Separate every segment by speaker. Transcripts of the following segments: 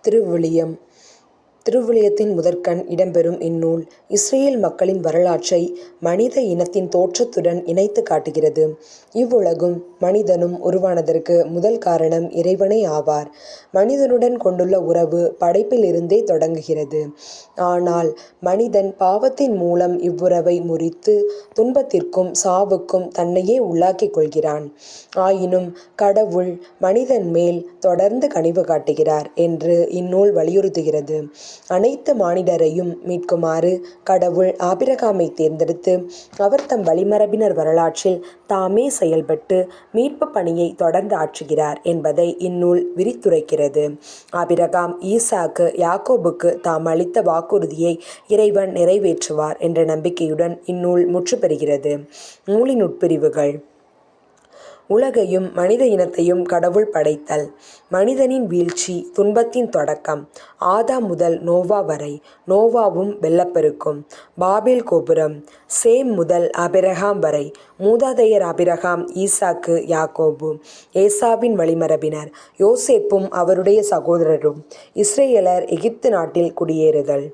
Speaker 1: திருவிவிலியம் திருவிவிலியத்தின் முதற்கண் இடம்பெறும் இந்நூல் இஸ்ரேல் மக்களின் வரலாற்றை மனித இனத்தின் தோற்றத்துடன் இணைத்து காட்டுகிறது. இவ்வுலகும் மனிதனும் உருவானதற்கு முதல் காரணம் இறைவனே ஆவார். மனிதனுடன் கொண்டுள்ள உறவு படைப்பிலிருந்தே தொடங்குகிறது. ஆனால் மனிதன் பாவத்தின் மூலம் இவ்வுறவை முறித்து துன்பத்திற்கும் சாவுக்கும் தன்னையே உள்ளாக்கிக் கொள்கிறான். ஆயினும் கடவுள் மனிதன் மேல் தொடர்ந்து கனிவு காட்டுகிறார் என்று இந்நூல் வலியுறுத்துகிறது. அனைத்து மானிடரையும் மீட்குமாறு கடவுள் ஆபிரகாமை தேர்ந்தெடுத்து அவர் தம் வழிமரபினர் வரலாற்றில் தாமே செயல்பட்டு மீட்பு பணியை தொடர்ந்து ஆற்றுகிறார் என்பதை இந்நூல் விரித்துரைக்கிறது. ஆபிரகாம் ஈசாக்கு யாக்கோபுக்கு தாம் அளித்த வாக்குறுதியை இறைவன் நிறைவேற்றுவார் என்ற நம்பிக்கையுடன் இந்நூல் முற்றுப்பெறுகிறது. நூலின் உட்பிரிவுகள் உலகையும் மனித இனத்தையும் கடவுள் படைத்தல். மனிதனின் வீழ்ச்சி துன்பத்தின் தொடக்கம். ஆதாம் முதல் நோவா வரை நோவாவும் வெள்ளப்பெருக்கும். பாபேல் கோபுரம். சேம் முதல் அபிரகாம் வரை மூதாதையர் அபிரகாம் ஈசாக்கு யாக்கோபு ஏசாவின் வழிமரபினர் யோசேப்பும் அவருடைய சகோதரரும். இஸ்ரேலர் எகிப்து நாட்டில் குடியேறுதல்.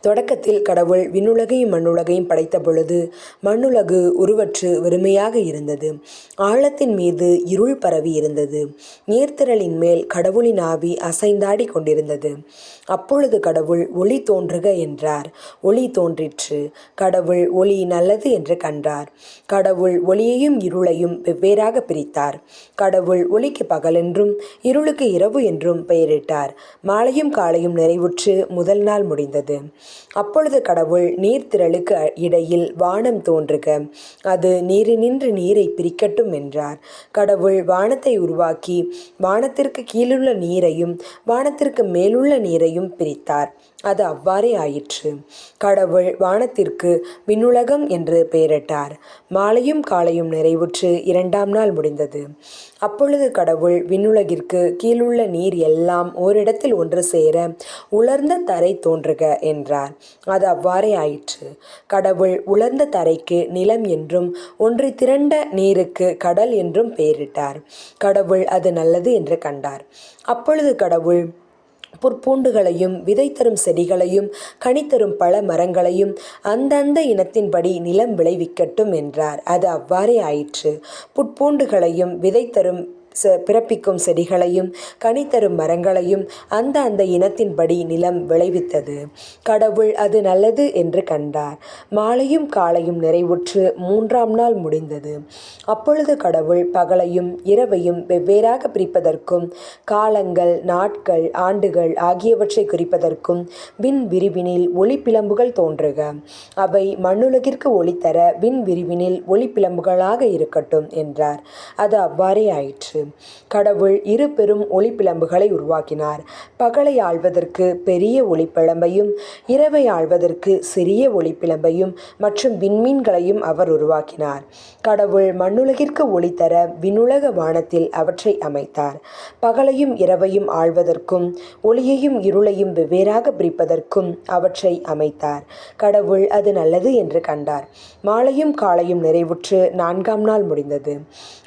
Speaker 1: தொடக்கத்தில் கடவுள் விண்ணுலகையும் மண்ணுலகையும் படைத்த பொழுது மண்ணுலகு உருவற்று வெறுமையாக இருந்தது. ஆழத்தின் மீது இருள் பரவி இருந்தது. நீர்த்திரளின் மேல் கடவுளின் ஆவி அசைந்தாடிக் கொண்டிருந்தது. அப்பொழுது கடவுள் ஒளி தோன்றுக என்றார். ஒளி தோன்றிற்று. கடவுள் ஒளி நல்லது என்று கண்டார். கடவுள் ஒளியையும் இருளையும் வெவ்வேறாகப் பிரித்தார். கடவுள் ஒளிக்குப் பகலென்றும் இருளுக்கு இரவு என்றும் பெயரிட்டார். மாலையும் காலையும் நிறைவுற்று முதல் நாள் முடிந்தது. அப்பொழுது கடவுள் நீர்த்திரளுக்கு இடையில் வானம் தோன்றுக அது நீரினின்று நீரைப் பிரிக்கட்டும் என்றார். கடவுள் வானத்தை உருவாக்கி வானத்திற்கு கீழுள்ள நீரையும் வானத்திற்கு மேலுள்ள நீரையும் பிரித்தார். அது அவ்வாறே ஆயிற்று. கடவுள் வானத்திற்கு விண்ணுலகம் என்று பெயரிட்டார். மாலையும் காலையும் நிறைவுற்று இரண்டாம் நாள் முடிந்தது. அப்பொழுது கடவுள் விண்ணுலகிற்கு கீழுள்ள நீர் எல்லாம் ஓரிடத்தில் ஒன்று சேர உலர்ந்த தரை தோன்றுக என்றார். அது அவ்வாறே ஆயிற்று. கடவுள் உலர்ந்த தரைக்கு நிலம் என்றும் ஒன்று திரண்ட நீருக்கு கடல் என்றும் பெயரிட்டார். கடவுள் அது நல்லது என்று கண்டார். அப்பொழுது கடவுள் புற்பூண்டுகளையும் விதை தரும் செடிகளையும் கனித்தரும் பல மரங்களையும் அந்தந்த இனத்தின்படி நிலம் விளைவிக்கட்டும் என்றார். அது அவ்வாறே ஆயிற்று. புற்பூண்டுகளையும் விதை தரும் பிறப்பிக்கும் செடிகளையும் கனித்தரும் மரங்களையும் அந்த அந்த இனத்தின்படி நிலம் விளைவித்தது. கடவுள் அது நல்லது என்று கண்டார். மாலையும் காலையும் நிறைவுற்று மூன்றாம் நாள் முடிந்தது. அப்பொழுது கடவுள் பகலையும் இரவையும் வெவ்வேறாகப் பிரிப்பதற்கும் காலங்கள் நாட்கள் ஆண்டுகள் ஆகியவற்றைக் குறிப்பதற்கும் விண்விரிவினில் ஒளிப்பிளம்புகள் தோன்றுக. அவை மண்ணுலகிற்கு ஒளி தர விண்விரிவினில் ஒளிப்பிழம்புகளாக இருக்கட்டும் என்றார். அது அவ்வாறே ஆயிற்று. கடவுள் இரு பெரும் ஒளிப்பிழம்புகளை உருவாக்கினார். பகலை ஆழ்வதற்கு பெரிய ஒளிப்பிழம்பையும் இரவை ஆழ்வதற்கு சிறிய ஒளிப்பிழம்பையும் மற்றும் விண்மீன்களையும் அவர் உருவாக்கினார். கடவுள் மண்ணுலகிற்கு ஒளி தர விண்ணுலக வானத்தில் அவற்றை அமைத்தார். பகலையும் இரவையும் ஆள்வதற்கும் ஒளியையும் இருளையும் வெவ்வேறாகப் பிரிப்பதற்கும் அவற்றை அமைத்தார். கடவுள் அது நல்லது என்று கண்டார். மாலையும் காலையும் நிறைவுற்று நான்காம் நாள் முடிந்தது.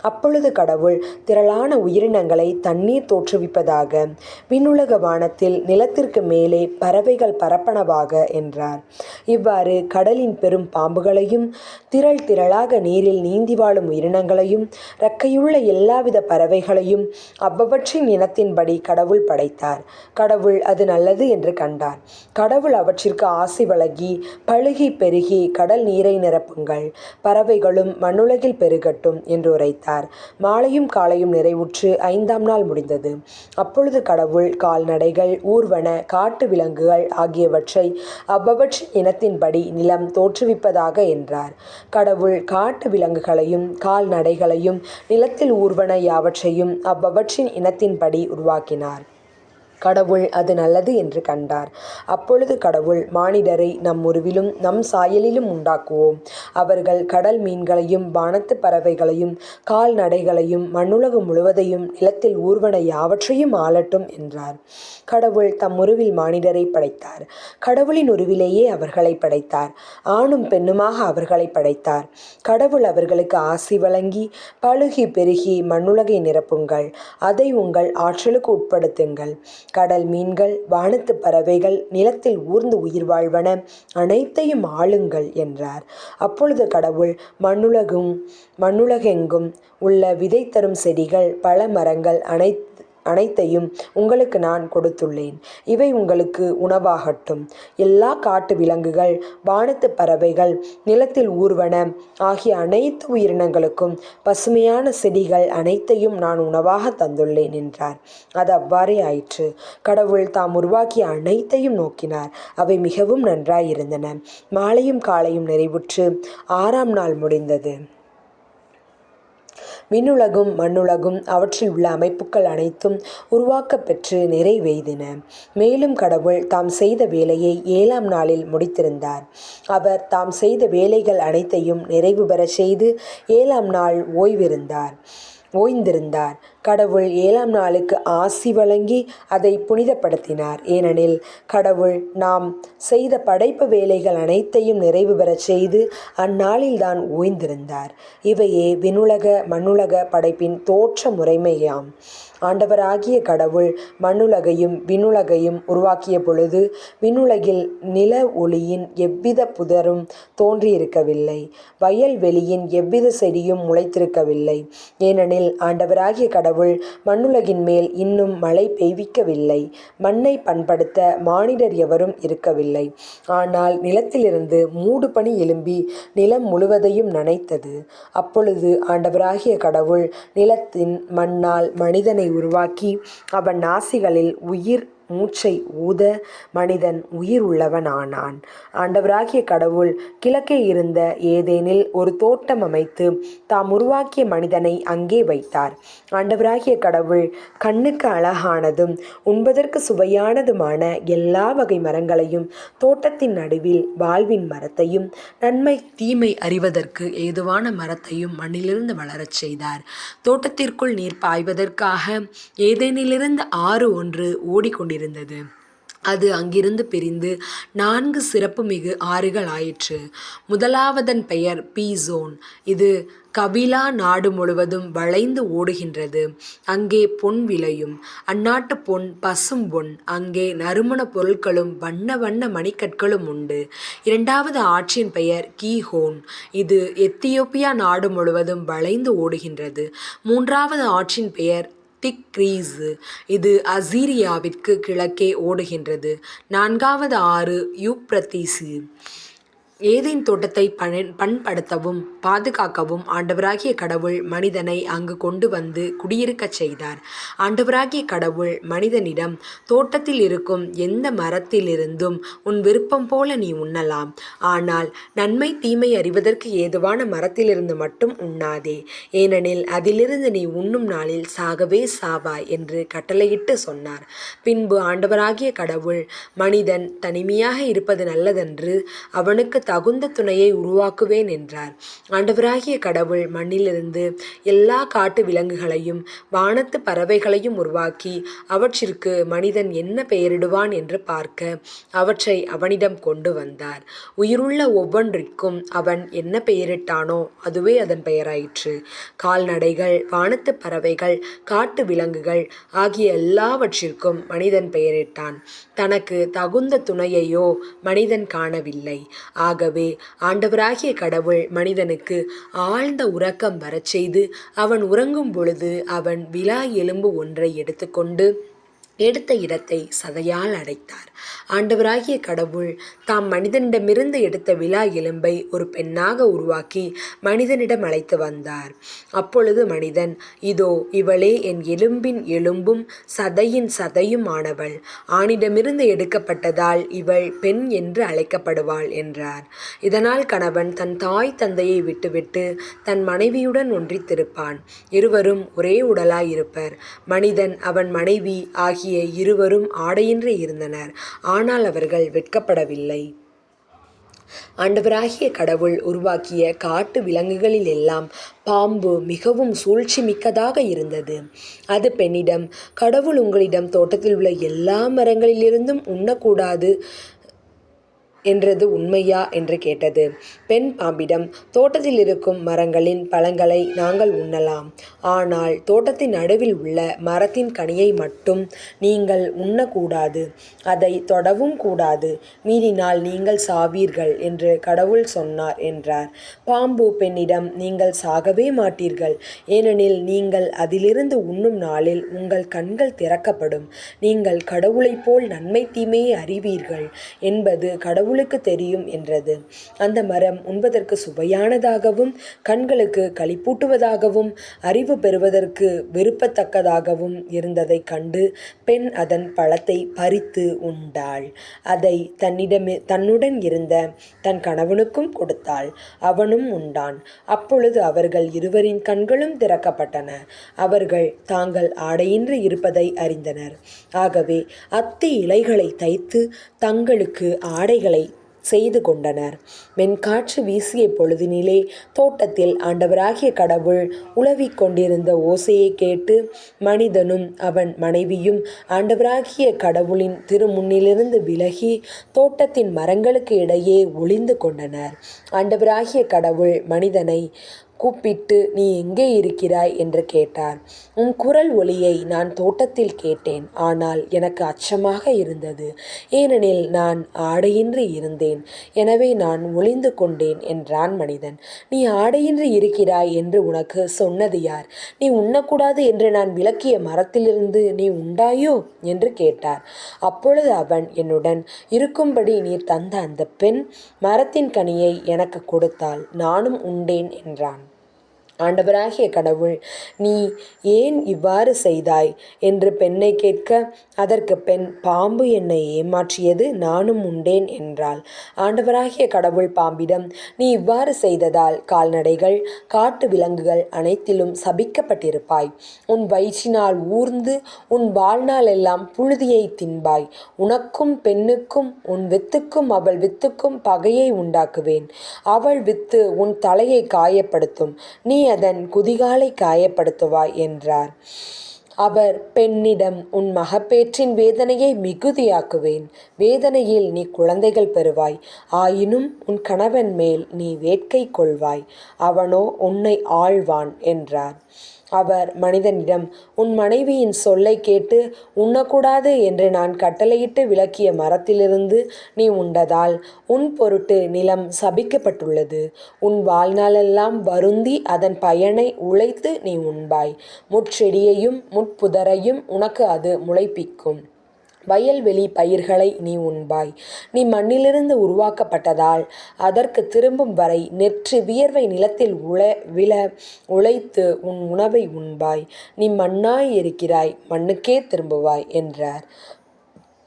Speaker 1: அப்பொழுது கடவுள் திரளான உயிரினங்களை தண்ணீர் தோற்றுவிப்பதாக விண்ணுலக வானத்தில் நிலத்திற்கு மேலே பறவைகள் பரப்பனவாக என்றார். இவ்வாறு கடலின் பெரும் பாம்புகளையும் திரள் திரளாக நீரில் நீந்தி வாழும் உயிரினங்களையும் இறக்கையுள்ள எல்லாவித பறவைகளையும் அவ்வவற்றின் இனத்தின்படி கடவுள் படைத்தார். கடவுள் அது நல்லது என்று கண்டார். கடவுள் அவற்றிற்கு ஆசி வழங்கி பழுகி பெருகி கடல் நீரை நிரப்புங்கள் பறவைகளும் மண்ணுலகில் பெருகட்டும் என்று உரைத்தார். மாலையும் காலையும் நிறைவுற்று ஐந்தாம் நாள் முடிந்தது. அப்பொழுது கடவுள் கால்நடைகள் ஊர்வன காட்டு விலங்குகள் ஆகியவற்றை அவ்வவற்றின் இனத்தின்படி நிலம் தோற்றுவிப்பதாக என்றார். கடவுள் காட்டு விலங்குகளையும் கால்நடைகளையும் நிலத்தில் ஊர்வன யாவற்றையும் அவ்வவற்றின் இனத்தின்படி உருவாக்கினார். கடவுள் அது நல்லது என்று கண்டார். அப்பொழுது கடவுள் மானிடரை நம் உருவிலும் நம் சாயலிலும் உண்டாக்குவோம். அவர்கள் கடல் மீன்களையும் வானத்து பறவைகளையும் கால்நடைகளையும் மண்ணுலகு முழுவதையும் நிலத்தில் ஊர்வன யாவற்றையும் ஆளட்டும் என்றார். கடவுள் தம் உருவில் மானிடரைப் படைத்தார். கடவுளின் உருவிலேயே அவர்களைப் படைத்தார். ஆணும் பெண்ணுமாக அவர்களை படைத்தார். கடவுள் அவர்களுக்கு ஆசி வழங்கி பழுகி பெருகி மண்ணுலகை நிரப்புங்கள் அதை உங்கள் ஆற்றலுக்கு உட்படுத்துங்கள் கடல் மீன்கள் வானத்து பறவைகள் நிலத்தில் ஊர்ந்து உயிர் வாழ்வன அனைத்தையும் ஆளுங்கள் என்றார். அப்பொழுது கடவுள் மண்ணுலகும் மண்ணுலகெங்கும் உள்ள விதை தரும் செடிகள் பழ மரங்கள் அனைத்தையும் உங்களுக்கு நான் கொடுத்துள்ளேன். இவை உங்களுக்கு உணவாகட்டும். எல்லா காட்டு விலங்குகள் வானத்துப் பறவைகள் நிலத்தில் ஊர்வன ஆகிய அனைத்து உயிரினங்களுக்கும் பசுமையான செடிகள் அனைத்தையும் நான் உணவாகத் தந்துள்ளேன் என்றார். அது அவ்வாறே ஆயிற்று. கடவுள் தாம் உருவாக்கிய அனைத்தையும் நோக்கினார். அவை மிகவும் நன்றாயிருந்தன. மாலையும் காலையும் நிறைவுற்று ஆறாம் நாள் முடிந்தது. விண்ணுலகும் மண்ணுலகும் அவற்றில் உள்ள அமைப்புக்கள் அனைத்தும் உருவாக்கப்பெற்று நிறைவெய்தின. மேலும் கடவுள் தாம் செய்த வேலையை ஏழாம் நாளில் முடித்திருந்தார். அவர் தாம் செய்த வேலைகள் அனைத்தையும் நிறைவு பெறச் செய்து ஏழாம் நாள் ஓய்விருந்தார் ஓய்ந்திருந்தார். கடவுள் ஏழாம் நாளுக்கு ஆசி வழங்கி அதை புனிதப்படுத்தினார். ஏனெனில் கடவுள் நாம் செய்த படைப்பு வேலைகள் அனைத்தையும் நிறைவு பெறச் செய்து அந்நாளில்தான் ஓய்ந்திருந்தார். இவையே விண்ணுலக மண்ணுலக படைப்பின் தோற்ற முறைமையாம். ஆண்டவராகிய கடவுள் மண்ணுலகையும் விண்ணுலகையும் உருவாக்கியபொழுது விண்ணுலகில் நில ஒளியின் எவ்வித புதரும் தோன்றியிருக்கவில்லை வயல் வெளியின் செடியும் முளைத்திருக்கவில்லை. ஏனெனில் ஆண்டவராகிய கடவுள் மண்ணுலகின் மேல் இன்னும் மழை பெய்விக்கவில்லை மண்ணை பண்படுத்த மானிடர் எவரும் இருக்கவில்லை. ஆனால் நிலத்திலிருந்து மூடுபனி எழும்பி நிலம் முழுவதையும் நனைத்தது. அப்பொழுது ஆண்டவராகிய கடவுள் நிலத்தின் மண்ணால் மனிதனை உருவாக்கி அவன் நாசிகளில் உயிர் மூச்சை ஊத மனிதன் உயிர் உள்ளவனானான் ஆண்டவராகிய கடவுள் கிழக்கே இருந்த ஏதேனில் ஒரு தோட்டம் அமைத்து தாம் உருவாக்கிய மனிதனை அங்கே வைத்தார். ஆண்டவராகிய கடவுள் கண்ணுக்கு அழகானதும் உண்பதற்கு சுவையானதுமான எல்லா வகை மரங்களையும் தோட்டத்தின் நடுவில் வாழ்வின் மரத்தையும் நன்மை தீமை அறிவதற்கு ஏதுவான மரத்தையும் மண்ணிலிருந்து வளரச் செய்தார். தோட்டத்திற்குள் நீர் பாய்வதற்காக ஏதேனிலிருந்து ஆறு ஒன்று ஓடிக்கொண்டிருந்தது கொண்டிருந்தது. அது அங்கிருந்து பிரிந்து நான்கு சிறப்புமிகு ஆறுகள் ஆயிற்று. முதலாவதன் பெயர் பீசோன். இது கபிலா நாடு முழுவதும் வளைந்து ஓடுகின்றது. அங்கே பொன் விளையும். அந்நாட்டுப் பொன் பசும் பொன். அங்கே நறுமணப் பொருட்களும் வண்ண வண்ண மணிக்கற்களும் உண்டு. இரண்டாவது ஆற்றின் பெயர் கீஹோன் இது எத்தியோப்பியா நாடு முழுவதும் வளைந்து ஓடுகின்றது. மூன்றாவது ஆற்றின் பெயர் திக்ரீஸ். இது அசீரியாவிற்கு கிழக்கே ஓடுகின்றது. நான்காவது ஆறு யூப்ரத்தீசு. ஏதேன் தோட்டத்தை தோட்டத்தைப் பண்படுத்தவும் பாதுகாக்கவும் ஆண்டவராகிய கடவுள் மனிதனை அங்கு கொண்டு வந்து குடியிருக்கச் செய்தார். ஆண்டவராகிய கடவுள் மனிதனிடம் தோட்டத்தில் இருக்கும் எந்த மரத்திலிருந்தும் உன் விருப்பம் போல நீ உண்ணலாம். ஆனால் நன்மை தீமை அறிவதற்கு ஏதுவான மரத்திலிருந்து மட்டும் உண்ணாதே. ஏனெனில் அதிலிருந்து நீ உண்ணும் நாளில் சாகவே சாவாய் என்று கட்டளையிட்டு சொன்னார். பின்பு ஆண்டவராகிய கடவுள் மனிதன் தனிமையாக இருப்பது நல்லதென்று அவனுக்கு தகுந்த துணையை உருவாக்குவேன் என்றார். ஆண்டவராகிய கடவுள் மண்ணிலிருந்து எல்லா காட்டு விலங்குகளையும் வானத்து பறவைகளையும் உருவாக்கி அவற்றிற்கு மனிதன் என்ன பெயரிடுவான் என்று பார்க்க அவற்றை அவனிடம் கொண்டு வந்தார். உயிருள்ள ஒவ்வொன்றிற்கும் அவன் என்ன பெயரிட்டானோ அதுவே அதன் பெயராயிற்று. கால்நடைகள் வானத்துப் பறவைகள் காட்டு விலங்குகள் ஆகிய எல்லாவற்றிற்கும் மனிதன் பெயரிட்டான். தனக்கு தகுந்த துணையையோ மனிதன் காணவில்லை. ஆகவே ஆண்டவராகிய கடவுள் மனிதனுக்கு ஆழ்ந்த உறக்கம் வரச் செய்து அவன் உறங்கும் பொழுது அவன் விலா எலும்பு ஒன்றை எடுத்துக்கொண்டு எடுத்த இடத்தை சதையால் அடைத்தார். ஆண்டவராகிய கடவுள் தாம் மனிதனிடமிருந்து எடுத்த விழா எலும்பை ஒரு பெண்ணாக உருவாக்கி மனிதனிடம் அழைத்து வந்தார். அப்பொழுது மனிதன் இதோ இவளே என் எலும்பின் எலும்பும் சதையின் சதையும் ஆனவள். ஆணிடமிருந்து எடுக்கப்பட்டதால் இவள் பெண் என்று அழைக்கப்படுவாள் என்றார். இதனால் கணவன் தன் தாய் தந்தையை விட்டுவிட்டு தன் மனைவியுடன் ஒன்றித்திருப்பான். இருவரும் ஒரே உடலாயிருப்பர் மனிதன் அவன் மனைவி ஆகிய ஆகிய இருவரும் ஆடையின்றி இருந்தனர் ஆனால் அவர்கள் வெட்கப்படவில்லை. ஆண்டவராகிய கடவுள் உருவாக்கிய காட்டு விலங்குகளில் எல்லாம் பாம்பு மிகவும் சூழ்ச்சி மிக்கதாக இருந்தது. அது பெண்ணிடம் கடவுள் உங்களிடம் தோட்டத்தில் உள்ள எல்லா மரங்களிலிருந்தும் உண்ணக்கூடாது என்றது உண்மையா? என்று கேட்டது. பெண் பாம்பிடம் தோட்டத்தில் இருக்கும் மரங்களின் பழங்களை நாங்கள் உண்ணலாம். ஆனால் தோட்டத்தின் நடுவில் உள்ள மரத்தின் கனியை மட்டும் நீங்கள் உண்ணக்கூடாது. அதை தொடவும் கூடாது. மீறினால் நீங்கள் சாவீர்கள் என்று கடவுள் சொன்னார் என்றார். பாம்பு பெண்ணிடம் நீங்கள் சாகவே மாட்டீர்கள். ஏனெனில் நீங்கள் அதிலிருந்து உண்ணும் நாளில் உங்கள் கண்கள் திறக்கப்படும். நீங்கள் கடவுளைப் போல் நன்மை தீமையை அறிவீர்கள் என்பது கடவுள் கடவுளுக்குத் தெரியும் என்றது. அந்த மரம் உண்பதற்கு சுவையானதாகவும் கண்களுக்கு களிப்பூட்டுவதாகவும் அறிவு பெறுவதற்கு விருப்பத்தக்கதாகவும் இருந்ததைக் கண்டு பெண் அதன் பழத்தை பறித்து உண்டாள். தன்னிடமே தன்னுடன் இருந்த தன் கணவனுக்கும் கொடுத்தாள். அவனும் உண்டான். அப்பொழுது அவர்கள் இருவரின் கண்களும் திறக்கப்பட்டன. அவர்கள் தாங்கள் ஆடையின்றி இருப்பதை அறிந்தனர். ஆகவே அத்தி இலைகளைத் தைத்து தங்களுக்கு ஆடைகளை செய்து கொண்டனர். மென்காற்று வீசிய பொழுதினிலே தோட்டத்தில் ஆண்டவராகிய கடவுள் உலவிக் கொண்டிருந்த ஓசையைக் கேட்டு மனிதனும் அவன் மனைவியும் ஆண்டவராகிய கடவுளின் திருமுன்னிலிருந்து விலகி தோட்டத்தின் மரங்களுக்கு இடையே ஒளிந்து கொண்டனர். ஆண்டவராகிய கடவுள் மனிதனை கூப்பிட்டு நீ எங்கே இருக்கிறாய்? என்று கேட்டார். உன் குரல் ஒலியை நான் தோட்டத்தில் கேட்டேன். ஆனால் எனக்கு அச்சமாக இருந்தது. ஏனெனில் நான் ஆடையின்றி இருந்தேன். எனவே நான் ஒளிந்து கொண்டேன் என்றான் மனிதன். நீ ஆடையின்றி இருக்கிறாய் என்று உனக்கு சொன்னது யார்? நீ உண்ணக்கூடாது என்று நான் விளக்கிய மரத்திலிருந்து நீ உண்டாயோ? என்று கேட்டார். அப்பொழுது அவன் என்னுடன் இருக்கும்படி நீர் தந்த அந்த பெண் மரத்தின் கனியை எனக்கு கொடுத்தால் நானும் உண்டேன் என்றான். ஆண்டவராகிய கடவுள் நீ ஏன் இவ்வாறு செய்தாய்? என்று பெண்ணை கேட்க அதற்குப் பெண் பாம்பு என்னை ஏமாற்றியது நானும் உண்டேன் என்றாள். ஆண்டவராகிய கடவுள் பாம்பிடம் நீ இவ்வாறு செய்ததால் கால்நடைகள் காட்டு விலங்குகள் அனைத்திலும் சபிக்கப்பட்டிருப்பாய். உன் வயிற்றினால் ஊர்ந்து உன் வாழ்நாள் எல்லாம் புழுதியைத் தின்பாய். உனக்கும் பெண்ணுக்கும் உன் வித்துக்கும் அவள் வித்துக்கும் பகையை உண்டாக்குவேன். அவள் வித்து உன் தலையை காயப்படுத்தும் நீ அதன் குதிகாலை காயப்படுத்துவாய் என்றார். அவர் பெண்ணிடம் உன் மகப்பேற்றின் வேதனையை மிகுதியாக்குவேன். வேதனையில் நீ குழந்தைகள் பெறுவாய். ஆயினும் உன் கணவன் மேல் நீ வேட்கை கொள்வாய். அவனோ உன்னை ஆழ்வான் என்றார். அவர் மனிதனிடம் உன் மனைவியின் சொல்லைக் கேட்டு உண்ணக்கூடாது என்று நான் கட்டளையிட்டு விளக்கிய மரத்திலிருந்து நீ உண்டதால் உன் பொருட்டு நிலம் சபிக்கப்பட்டுள்ளது. உன் வாழ்நாளெல்லாம் வருந்தி அதன் பயனை உழைத்து நீ உண்பாய். முட்செடியையும் முட்புதரையும் உனக்கு அது முளைப்பிக்கும். வயல்வெளி பயிர்களை நீ உண்பாய். நீ மண்ணிலிருந்து உருவாக்கப்பட்டதால் அதற்கு திரும்பும் வரை நெற்றி வியர்வை நிலத்தில் உழ விழ உழைத்து உன் உணவை உண்பாய். நீ மண்ணாய் இருக்கிறாய் மண்ணுக்கே திரும்புவாய் என்றார்.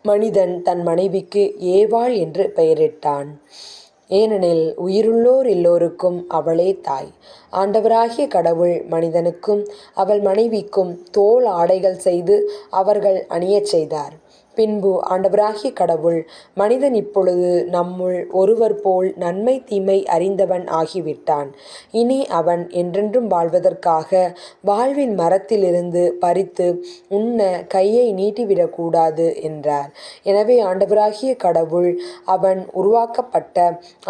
Speaker 1: மனிதன் தன் மனைவிக்கு ஏவாள் என்று பெயரிட்டான். ஏனெனில் உயிருள்ளோர் எல்லோருக்கும் அவளே தாய். ஆண்டவராகிய கடவுள் மனிதனுக்கும் அவள் மனைவிக்கும் தோல் ஆடைகள் செய்து அவர்கள் அணியச் செய்தார். பின்பு ஆண்டவராகிய கடவுள் மனிதன் இப்பொழுது நம்முள் ஒருவர் போல் நன்மை தீமை அறிந்தவன் ஆகிவிட்டான். இனி அவன் என்றென்றும் வாழ்வதற்காக வாழ்வின் மரத்திலிருந்து பறித்து உண்ண கையை நீட்டிவிடக்கூடாது என்றார். எனவே ஆண்டவராகிய கடவுள் அவன் உருவாக்கப்பட்ட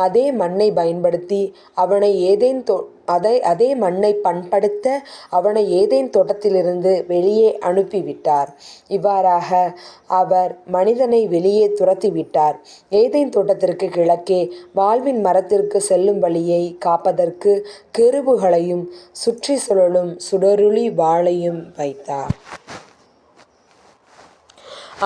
Speaker 1: அதே மண்ணை பயன்படுத்தி அவனை ஏதேன் அதை அதே மண்ணை பண்படுத்த அவனை ஏதேன் தோட்டத்திலிருந்து வெளியே அனுப்பிவிட்டார். இவ்வாறாக அவர் மனிதனை வெளியே துரத்திவிட்டார். ஏதேன் தோட்டத்திற்கு கிழக்கே வாழ்வின் மரத்திற்கு செல்லும் வழியை காப்பதற்கு கெருபுகளையும் சுற்றி சுழலும் சுடருளி வாளையும் வைத்தார்.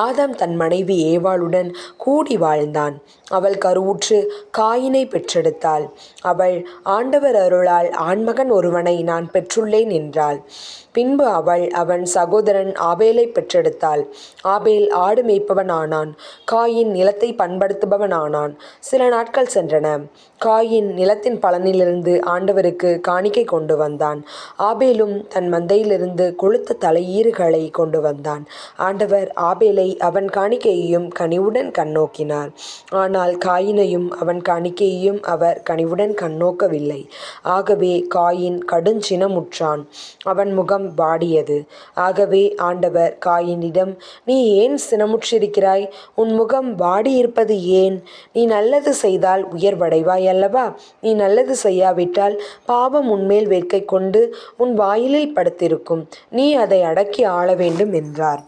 Speaker 1: ஆதாம் தன் மனைவி ஏவாளுடன் கூடி வாழ்ந்தான் அவள் கருவுற்று காயினை பெற்றெடுத்தாள். அவள் ஆண்டவர் அருளால் ஆண்மகன் ஒருவனை நான் பெற்றுள்ளேன் என்றாள். பின்பு அவள் அவன் சகோதரன் ஆபேலை பெற்றெடுத்தாள். ஆபேல் ஆடு மேய்ப்பவன் ஆனான் காயின் நிலத்தை பண்படுத்துபவன் ஆனான் சில நாட்கள் சென்றன. காயின் நிலத்தின் பலனிலிருந்து ஆண்டவருக்கு காணிக்கை கொண்டு வந்தான். ஆபேலும் தன் மந்தையிலிருந்து கொளுத்த தலையீறுகளை கொண்டு வந்தான். ஆண்டவர் ஆபேலை அவன் காணிக்கையையும் கனிவுடன் கண்ணோக்கினார். ஆனால் ஆனால் காயினையும் அவன் கணிக்கையையும் அவர் கனிவுடன் கண்ணோக்கவில்லை. ஆகவே காயின் கடுஞ்சினமுற்றான். அவன் முகம் வாடியது. ஆகவே ஆண்டவர் காயினிடம் நீ ஏன் சினமுற்றிருக்கிறாய்? உன் முகம் வாடியிருப்பது ஏன்? நீ நல்லது செய்தால் உயர்வடைவாய் அல்லவா? நீ நல்லது செய்யாவிட்டால் பாவம் உன்மேல் வேட்கை கொண்டு உன் வாயிலில் படுத்திருக்கும். நீ அதை அடக்கி ஆள வேண்டும் என்றார்.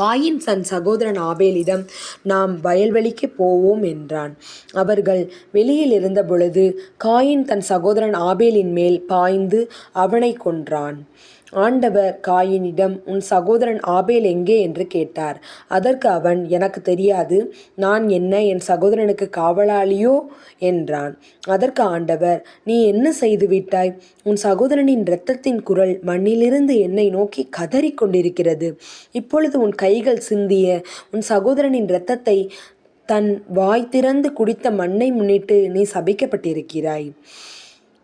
Speaker 1: காயின் தன் சகோதரன் ஆபேலிடம் நாம் வயல்வெளிக்கு போவோம் என்றான். அவர்கள் வெளியில் இருந்த பொழுது காயின் தன் சகோதரன் ஆபேலின் மேல் பாய்ந்து அவனை கொன்றான். ஆண்டவர் காயினிடம் உன் சகோதரன் ஆபேல் எங்கே? என்று கேட்டார். அதற்கு அவன் எனக்கு தெரியாது. நான் என்ன என் சகோதரனுக்கு காவலாளியோ? என்றான். அதற்கு ஆண்டவர் நீ என்ன செய்து விட்டாய்? உன் சகோதரனின் இரத்தத்தின் குரல் மண்ணிலிருந்து என்னை நோக்கி கதறிக் கொண்டிருக்கிறது. இப்பொழுது உன் கைகள் சிந்திய உன் சகோதரனின் இரத்தத்தை தன் வாய் திறந்து குடித்த மண்ணை முன்னிட்டு நீ சபிக்கப்பட்டிருக்கிறாய்.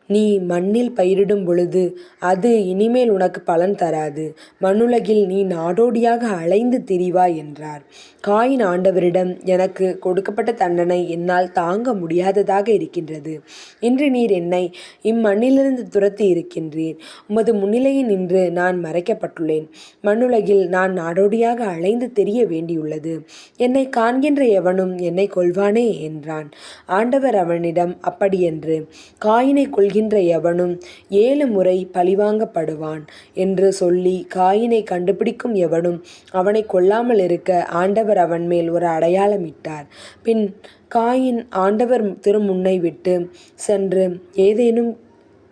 Speaker 1: நீ மண்ணில் பயிரிடும் பொழுது அது இனிமேல் உனக்கு பலன் தராது. மண்ணுலகில் நீ நாடோடியாக அலைந்து திரிவாய் என்றார். காயின் ஆண்டவரிடம் எனக்கு கொடுக்கப்பட்ட தண்டனை என்னால் தாங்க முடியாததாக இருக்கின்றது. இன்று நீர் என்னை இம்மண்ணிலிருந்து துரத்தி இருக்கின்றீர். உமது முன்னிலையில் நின்று நான் மறைக்கப்பட்டுள்ளேன். மண்ணுலகில் நான் நாடோடியாக அலைந்து தெரிய வேண்டியுள்ளது. என்னை காண்கின்ற எவனும் என்னை கொள்வானே என்றான். ஆண்டவர் அவனிடம் அப்படியென்று. காயினை கொள்கின்ற எவனும் ஏழு முறை பழிவாங்கப்படுவான் என்று சொல்லி காயினை கண்டுபிடிக்கும் எவனும் அவனை கொல்லாமல் இருக்க ஆண்டவர் அவன் மேல் ஒரு அடையாளமிட்டார் பின் காயின் ஆண்டவர் திருமுன்னை விட்டு சென்று ஏதேனும்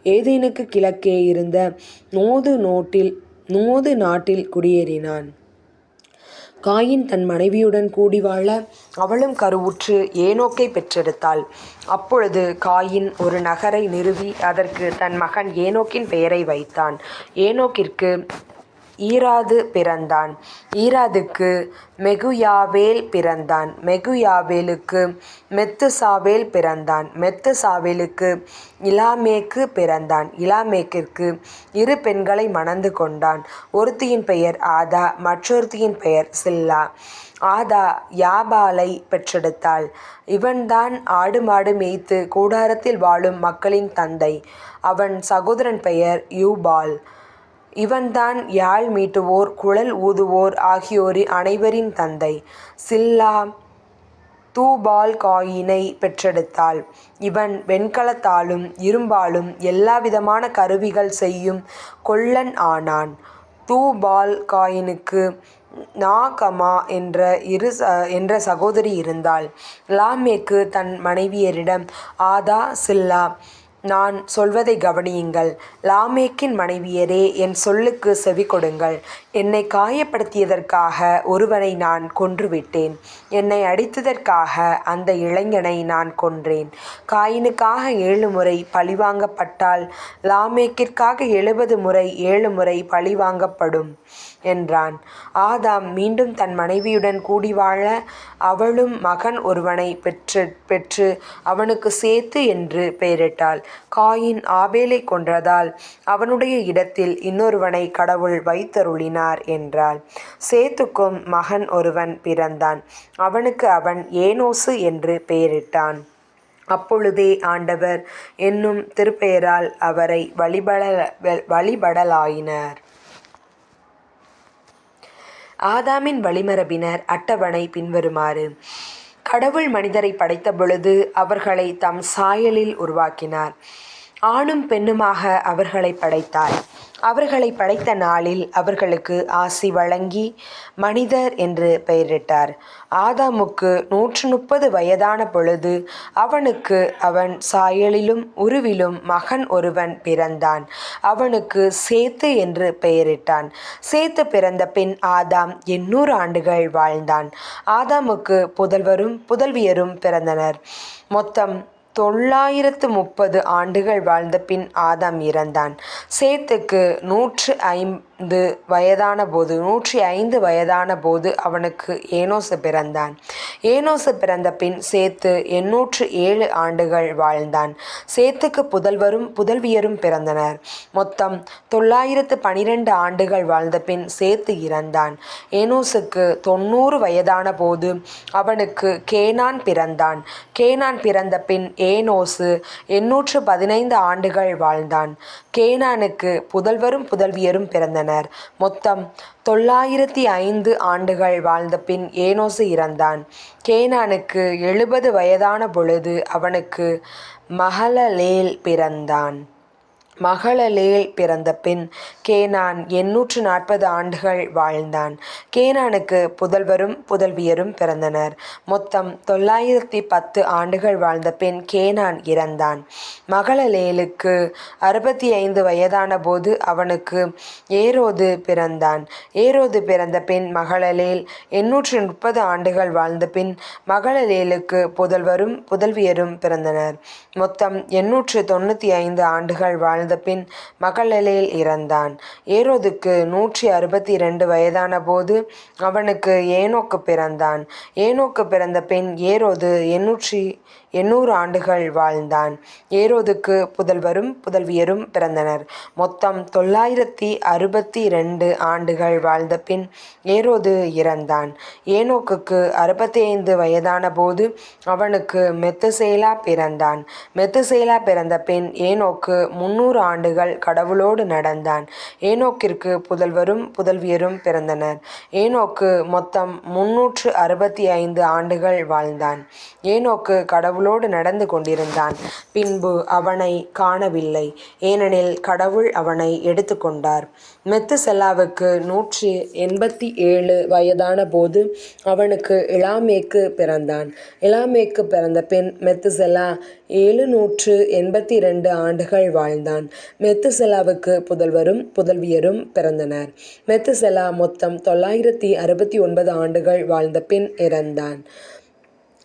Speaker 1: ஏதேனுக்கு கிழக்கே இருந்த நோது நோட்டில் நோது நாட்டில் குடியேறினான். காயின் தன் மனைவியுடன் கூடி வாழ அவளும் கருவுற்று ஏனோக்கை பெற்றெடுத்தாள். அப்பொழுது காயின் ஒரு நகரை நிறுவி அதற்கு தன் மகன் ஏனோக்கின் பெயரை வைத்தான். ஏனோக்கிற்கு ஈராது பிறந்தான். ஈராதுக்கு மெகுயாவேல் பிறந்தான். மெகுயாவேலுக்கு மெத்துசாவேல் பிறந்தான். மெத்துசாவேலுக்கு இலாமேக்கு பிறந்தான். இலாமேக்கிற்கு இரு பெண்களை மணந்து கொண்டான். ஒருத்தியின் பெயர் ஆதா மற்றொருத்தியின் பெயர் சில்லா. ஆதா யாபாலை பெற்றெடுத்தாள். இவன்தான் ஆடு மாடு மேய்த்து கூடாரத்தில் வாழும் மக்களின் தந்தை. அவன் சகோதரன் பெயர் யூபால். இவன்தான் யாழ் மீட்டுவோர் குழல் ஊதுவோர் ஆகியோர் அனைவரின் தந்தை. சில்லா தூபால் காயினை பெற்றெடுத்தாள். இவன் வெண்கலத்தாலும் இரும்பாலும் எல்லாவிதமான கருவிகள் செய்யும் கொல்லன் ஆனான். தூபால் காயினுக்கு நாகமா என்ற இரு என்ற சகோதரி இருந்தாள். லாமேக்கு தன் மனைவியரிடம் ஆதா சில்லா நான் சொல்வதை கவனியுங்கள். லாமேக்கின் மனைவியரே என் சொல்லுக்கு செவி கொடுங்கள். என்னை காயப்படுத்தியதற்காக ஒருவனை நான் கொன்றுவிட்டேன். என்னை அடித்ததற்காக அந்த இளைஞனை நான் கொன்றேன். காயினுக்காக ஏழு முறை பழிவாங்கப்பட்டால் லாமேக்கிற்காக எழுபது முறை ஏழு முறை பழிவாங்கப்படும் என்றான். ஆதாம் மீண்டும் தன் மனைவியுடன் கூடி வாழ அவளும் மகன் ஒருவனை பெற்று பெற்று அவனுக்கு சேத்து என்று பெயரிட்டாள். காயின் ஆபேலை கொன்றதால் அவனுடைய இடத்தில் இன்னொருவனை கடவுள் வைத்தருளினார் என்றாள். சேத்துக்கும் மகன் ஒருவன் பிறந்தான். அவனுக்கு அவன் ஏனோசு என்று பெயரிட்டான். அப்பொழுதே ஆண்டவர் என்னும் திருப்பெயரால் அவரை வழிபட வழிபடலாயினர். ஆதாமின் வழிமரபினர் அட்டவணை பின்வருமாறு. கடவுள் மனிதரை படைத்த பொழுது அவர்களை தம் சாயலில் உருவாக்கினார். ஆணும் பெண்ணுமாக அவர்களை படைத்தார். அவர்களை படைத்த நாளில் அவர்களுக்கு ஆசி வழங்கி மனிதர் என்று பெயரிட்டார். ஆதாமுக்கு நூற்று முப்பது வயதான பொழுது அவனுக்கு அவன் சாயலிலும் உருவிலும் மகன் ஒருவன் பிறந்தான். அவனுக்கு சேத்து என்று பெயரிட்டான். சேத்து பிறந்தபின் ஆதாம் எண்ணூறு ஆண்டுகள் வாழ்ந்தான். ஆதாமுக்கு புதல்வரும் புதல்வியரும் பிறந்தனர். மொத்தம் தொள்ளாயிரத்து முப்பது ஆண்டுகள் வாழ்ந்த பின் ஆதாம் இறந்தான். சேத்துக்கு நூற்று ஐந்து வயதானபோது நூற்றி ஐந்து வயதான போது அவனுக்கு ஏனோசு பிறந்தான். ஏனோசு பிறந்தபின் சேத்து எண்ணூற்று ஏழு ஆண்டுகள் வாழ்ந்தான். சேத்துக்கு புதல்வரும் புதல்வியரும் பிறந்தனர். மொத்தம் தொள்ளாயிரத்து பனிரெண்டு ஆண்டுகள் வாழ்ந்தபின் சேத்து இறந்தான். ஏனோசுக்கு தொண்ணூறு வயதான போது அவனுக்கு கேனான் பிறந்தான். கேனான் பிறந்தபின் ஏனோசு எண்ணூற்று பதினைந்து ஆண்டுகள் வாழ்ந்தான். கேனானுக்கு புதல்வரும் புதல்வியரும் பிறந்தனர். மொத்தம் தொள்ளாயிரத்தி ஐந்து ஆண்டுகள் வாழ்ந்தபின் ஏனோசு இறந்தான். கேனானுக்கு எழுபது வயதான பொழுது அவனுக்கு மகளலேல் பிறந்தான். மகலலேல் பிறந்தபின் கேனான் எண்ணூற்று நாற்பது ஆண்டுகள் வாழ்ந்தான். கேனானுக்கு புதல்வரும் புதல்வியரும் பிறந்தனர். மொத்தம் தொள்ளாயிரத்தி பத்து ஆண்டுகள் வாழ்ந்த பின் கேனான் இறந்தான். மகளலேலுக்கு அறுபத்தி ஐந்து வயதான போது அவனுக்கு ஏரோது பிறந்தான். ஏரோது பிறந்தபின் மகளலேல் எண்ணூற்று முப்பது ஆண்டுகள் வாழ்ந்த பின் மகளலேலுக்கு புதல்வரும் புதல்வியரும் பிறந்தனர். மொத்தம் எண்ணூற்று தொண்ணூற்றி ஐந்து ஆண்டுகள் வாழ்ந்தபின் மகளிலையில் இறந்தான். ஏரோதுக்கு நூற்றி அறுபத்தி ரெண்டு வயதான போது அவனுக்கு ஏனோக்கு பிறந்தான். ஏனோக்கு பிறந்த பெண் ஏரோது எண்ணூற்றி எண்ணூறு ஆண்டுகள் வாழ்ந்தான். ஏரோதுக்கு புதல்வரும் புதல்வியரும் பிறந்தனர். மொத்தம் தொள்ளாயிரத்தி அறுபத்தி ரெண்டு ஆண்டுகள் வாழ்ந்த பின் ஏரோது இறந்தான். ஏனோக்குக்கு அறுபத்தைந்து வயதானபோது அவனுக்கு மெத்துசேலா பிறந்தான். மெத்துசேலா பிறந்தபின் ஏனோக்கு முன்னூறு ஆண்டுகள் கடவுளோடு நடந்தான். ஏனோக்கிற்கு புதல்வரும் புதல்வியரும் பிறந்தனர். ஏனோக்கு மொத்தம் முந்நூற்று அறுபத்தைந்து ஆண்டுகள் வாழ்ந்தான். ஏனோக்கு கடவுளோடு நடந்து கொண்டிருந்தான். பின்பு அவனை காணவில்லை ஏனெனில் கடவுள் அவனை எடுத்துக்கொண்டார் மெத்துசெல்லாவுக்கு நூற்றி எண்பத்தி நூற்றி வயதான போது அவனுக்கு இளாமேக்கு பிறந்தான். இலாமேக்கு ஏழு நூற்று எழுநூற்று எண்பத்திரண்டு ஆண்டுகள் வாழ்ந்தான். மெத்துசெலாவுக்கு புதல்வரும் புதல்வியரும் பிறந்தனர். மெத்துசெலா மொத்தம் தொள்ளாயிரத்தி அறுபத்தி ஒன்பது ஆண்டுகள் வாழ்ந்த பின் இறந்தான்.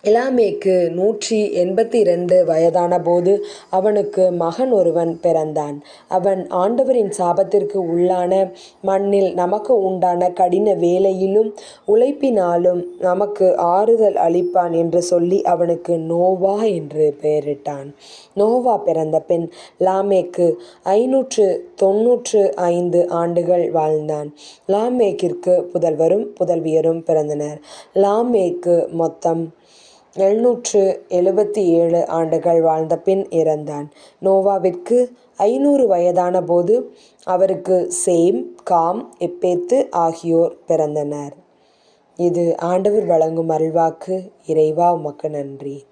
Speaker 1: இலாமேக்கு நூற்றி எண்பத்தி ரெண்டு வயதான போது அவனுக்கு மகன் ஒருவன் பிறந்தான். அவன் ஆண்டவரின் சாபத்திற்கு உள்ளான மண்ணில் நமக்கு உண்டான கடின வேலையிலும் உழைப்பினாலும் நமக்கு ஆறுதல் அளிப்பான் என்று சொல்லி அவனுக்கு நோவா என்று பெயரிட்டான். நோவா பிறந்தபின் லாமேக்கு ஐநூற்று தொண்ணூற்று ஐந்து ஆண்டுகள் வாழ்ந்தான். லாமேக்கிற்கு புதல்வரும் புதல்வியரும் பிறந்தனர். லாமேக்கு மொத்தம் எழுநூற்று எழுபத்தி ஏழு ஆண்டுகள் வாழ்ந்த பின் இறந்தான். நோவாவிற்கு ஐந்நூறு வயதானபோது அவருக்கு சேம் காம் எப்பேத்து ஆகியோர் பிறந்தனர். இது ஆண்டவர் வழங்கும் அருள்வாக்கு. இறைவா உமக்கு நன்றி.